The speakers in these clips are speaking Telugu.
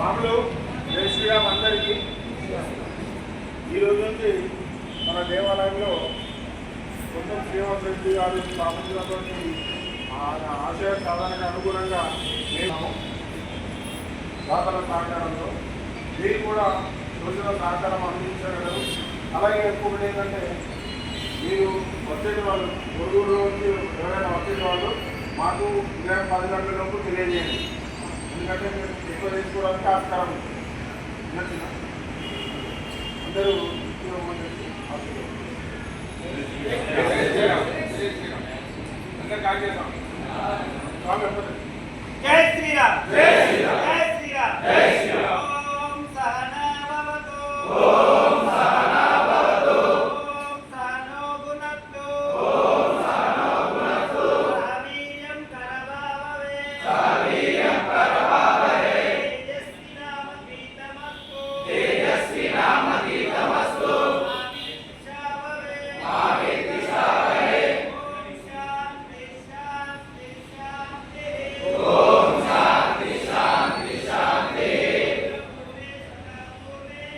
స్వాములు జై శ్రీరామ్ అందరికీ. ఈరోజు నుంచి మన దేవాలయంలో కొంచెం శ్రీనివాస రెడ్డి గారు స్థాపించినటువంటి ఆశయ సాధనకు అనుగుణంగా మేము దాతల సహకారంలో మీరు కూడా రోజుల సహకారం అందించగలరు. అలాగే ఇంకొకటి ఏంటంటే మీరు వచ్చేటి వాళ్ళు పొరుగురు నుంచి ఎవరైనా వచ్చేటి వాళ్ళు మాకు ఉదయం పది గంటల లోపు తెలియజేయండి. ఎందుకంటే మేము ఎక్కువ తీసుకోవడానికి ఆస్కారం ఉంది? అందరూ అందరు కాల్ చేద్దాం.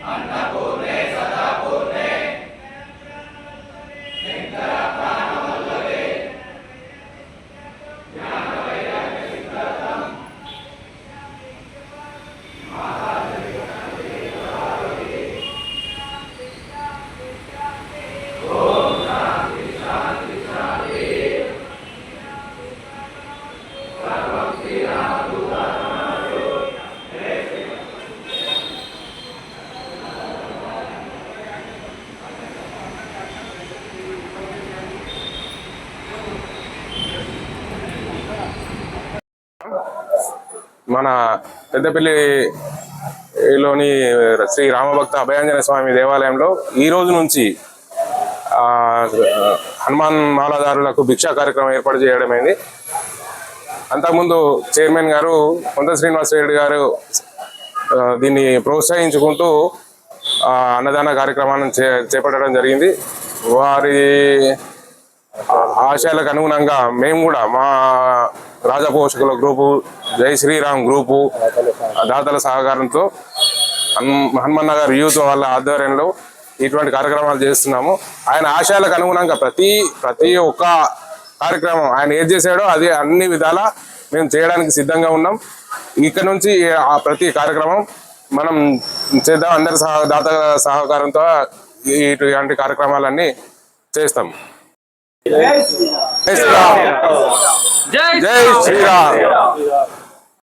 Amen. మన పెద్దపల్లిలోని శ్రీ రామభక్త అభయాంజన స్వామి దేవాలయంలో ఈ రోజు నుంచి హనుమాన్ మాలాదారులకు భిక్షా కార్యక్రమం ఏర్పాటు చేయడమైంది. అంతకుముందు చైర్మన్ గారు కొంత శ్రీనివాస్ రెడ్డి గారు దీన్ని ప్రోత్సహించుకుంటూ అన్నదాన కార్యక్రమాన్ని చే చేపట్టడం జరిగింది. వారి ఆశయాలకు అనుగుణంగా మేము కూడా మా రాజపోషకుల గ్రూపు జై శ్రీరామ్ గ్రూపు దాతల సహకారంతో హన్- హనుమన్ నగర్ యూత్ వాళ్ళ ఆధ్వర్యంలో ఇటువంటి కార్యక్రమాలు చేస్తున్నాము. ఆయన ఆశయాలకు అనుగుణంగా ప్రతి ప్రతి ఒక్క కార్యక్రమం ఆయన ఏది చేశాడో అది అన్ని విధాల మేము చేయడానికి సిద్ధంగా ఉన్నాం. ఇక్కడ నుంచి ఆ ప్రతి కార్యక్రమం మనం చేద్దాం. అందరి సహ దాత సహకారంతో ఇటువంటి కార్యక్రమాలన్నీ చేస్తాం. జై శ్రీరామ్